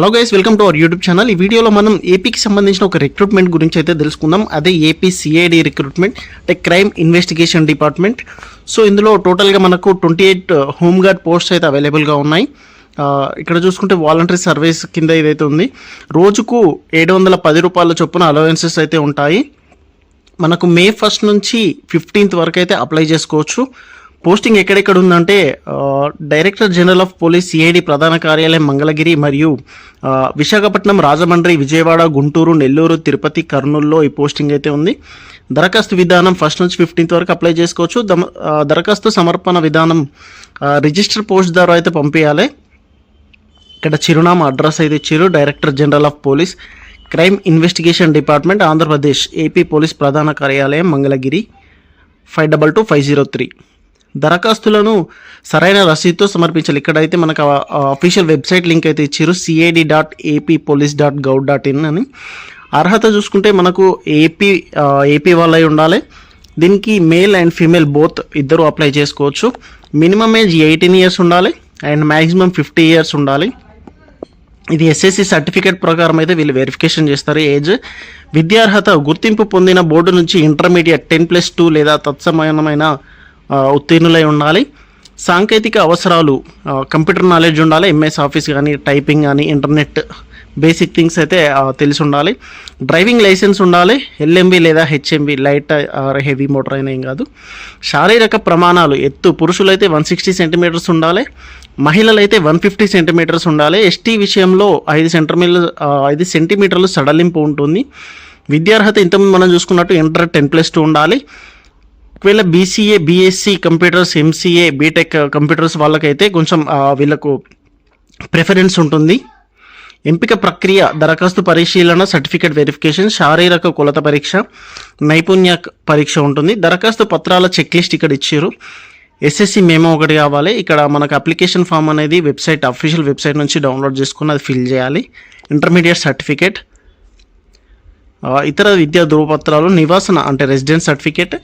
Hello guys welcome to our YouTube channel ఈ వీడియోలో మనం ఏపీకి సంబంధించిన ఒక రిక్రూట్మెంట్ గురించి అయితే తెలుసుకుందాం. అదే ఏపీ సిఐడి రిక్రూట్మెంట్ అంటే క్రైమ్ ఇన్వెస్టిగేషన్ డిపార్ట్మెంట్ సో ఇందులో టోటల్గా మనకు twenty eight home guard posts అయితే అవైలబుల్గా ఉన్నాయి. Uh, ఇక్కడ చూసుకుంటే వాలంటరీ సర్వీస్ కింద ఇదైతే ఉంది. రోజుకు ఏడు వందల పది రూపాయల చొప్పున అలవెన్సెస్ అయితే ఉంటాయి. మనకు మే ఫస్ట్ నుంచి ఫిఫ్టీన్త్ వరకు అయితే అప్లై చేసుకోవచ్చు. పోస్టింగ్ ఎక్కడెక్కడ ఉందంటే director general of police CID ప్రధాన కార్యాలయం మంగళగిరి మరియు విశాఖపట్నం రాజమండ్రి విజయవాడ గుంటూరు నెల్లూరు తిరుపతి కర్నూలులో ఈ పోస్టింగ్ అయితే ఉంది. దరఖాస్తు విధానం ఫస్ట్ నుంచి ఫిఫ్టీన్త్ వరకు అప్లై చేసుకోవచ్చు. దరఖాస్తు సమర్పణ విధానం రిజిస్టర్ పోస్ట్ ద్వారా అయితే పంపించాలి ఇక్కడ చిరునామా అడ్రస్ అయితే ఇచ్చారు director general of police crime investigation department Andhra Pradesh AP police ప్రధాన కార్యాలయం Mangalagiri five double two five zero three దరఖాస్తులను సరైన రసీదుతో సమర్పించాలి. ఇక్కడైతే మనకు అఫీషియల్ వెబ్సైట్ లింక్ అయితే ఇచ్చారు CID dot AP police dot gov dot in అని. అర్హత చూసుకుంటే మనకు ఏపీ ఏపీ వాళ్ళై ఉండాలి. దీనికి మేల్ అండ్ ఫీమేల్ బోత్ ఇద్దరు అప్లై చేసుకోవచ్చు. మినిమం ఏజ్ ఎయిటీన్ ఇయర్స్ ఉండాలి అండ్ మ్యాక్సిమం ఫిఫ్టీ ఇయర్స్ ఉండాలి. ఇది ఎస్ఎస్సి సర్టిఫికేట్ ప్రకారం అయితే వీళ్ళు వెరిఫికేషన్ చేస్తారు. ఏజ్ విద్యార్హత గుర్తింపు పొందిన బోర్డు నుంచి ఇంటర్మీడియట్ టెన్ ప్లస్ టూ లేదా తత్సమానమైన ఉత్తీర్ణులై ఉండాలి. సాంకేతిక అవసరాలు కంప్యూటర్ నాలెడ్జ్ ఉండాలి ఎంఎస్ ఆఫీస్ కానీ టైపింగ్ కానీ ఇంటర్నెట్ బేసిక్ థింగ్స్ అయితే తెలిసి ఉండాలి. డ్రైవింగ్ లైసెన్స్ ఉండాలి ఎల్ఎంబి లేదా HMV light or heavy motor అయినా ఏం కాదు. శారీరక ప్రమాణాలు ఎత్తు పురుషులైతే వన్ సిక్స్టీ సెంటీమీటర్స్ ఉండాలి మహిళలైతే వన్ ఫిఫ్టీ సెంటీమీటర్స్ ఉండాలి. ఎస్టీ విషయంలో ఐదు సెంటీమీటర్లు ఐదు సెంటీమీటర్లు సడలింపు ఉంటుంది. విద్యార్హత ఇంతకుముందు మనం చూసుకున్నట్టు ఇంటర్ టెన్ ప్లస్ టూ ఉండాలి. ఒకవేళ BCA BSc computers MCA BTech computers వాళ్ళకైతే కొంచెం uh, వీళ్ళకు ప్రిఫరెన్స్ ఉంటుంది. ఎంపిక ప్రక్రియ దరఖాస్తు పరిశీలన సర్టిఫికేట్ వెరిఫికేషన్ శారీరక కొలత పరీక్ష నైపుణ్య పరీక్ష ఉంటుంది. దరఖాస్తు పత్రాల చెక్ లిస్ట్ ఇక్కడ ఇచ్చారు. ఎస్ఎస్సి మేమో ఒకటి కావాలి. ఇక్కడ మనకు అప్లికేషన్ ఫామ్ అనేది వెబ్సైట్ అఫీషియల్ వెబ్సైట్ నుంచి డౌన్లోడ్ చేసుకుని అది ఫిల్ చేయాలి. ఇంటర్మీడియట్ సర్టిఫికేట్ ఇతర విద్యా ధృవపత్రాలు నివాసన అంటే residence certificate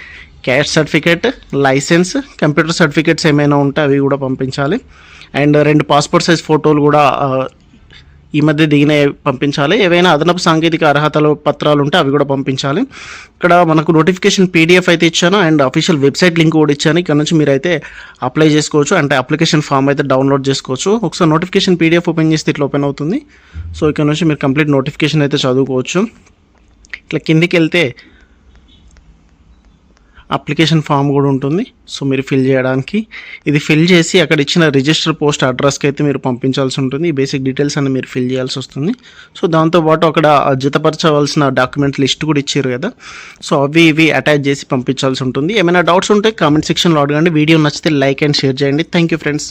caste certificate licence computer certificates ఏమైనా ఉంటే అవి కూడా పంపించాలి. అండ్ రెండు పాస్పోర్ట్ సైజ్ ఫోటోలు కూడా ఈ మధ్య దిగిన పంపించాలి. ఏవైనా అదనపు సాంకేతిక అర్హతలు పత్రాలు ఉంటే అవి కూడా పంపించాలి. ఇక్కడ మనకు నోటిఫికేషన్ పీడిఎఫ్ అయితే ఇచ్చాను అండ్ అఫీషియల్ వెబ్సైట్ లింక్ కూడా ఇచ్చాను. ఇక్కడ నుంచి మీరు అయితే అప్లై చేసుకోవచ్చు అంటే అప్లికేషన్ ఫామ్ అయితే డౌన్లోడ్ చేసుకోవచ్చు. ఒకసారి నోటిఫికేషన్ పీడిఎఫ్ ఓపెన్ చేస్తే ఇట్లా ఓపెన్ అవుతుంది. సో ఇక్కడ నుంచి మీరు కంప్లీట్ నోటిఫికేషన్ అయితే చదువుకోవచ్చు. ఇట్లా కిందికి వెళ్తే అప్లికేషన్ ఫామ్ కూడా ఉంటుంది. సో మీరు ఫిల్ చేయడానికి ఇది ఫిల్ చేసి అక్కడ ఇచ్చిన రిజిస్టర్ పోస్ట్ అడ్రస్కి అయితే మీరు పంపించాల్సి ఉంటుంది. ఈ బేసిక్ డీటెయిల్స్ అన్ని మీరు ఫిల్ చేయాల్సి వస్తుంది. సో దాంతోపాటు అక్కడ జతపరచవలసిన డాక్యుమెంట్ లిస్ట్ కూడా ఇచ్చారు కదా. సో అవి ఇవి అటాచ్ చేసి పంపించాల్సి ఉంటుంది. ఏమైనా డౌట్స్ ఉంటే కామెంట్ సెక్షన్లో అడగండి. వీడియో నచ్చితే లైక్ అండ్ షేర్ చేయండి. Thank you friends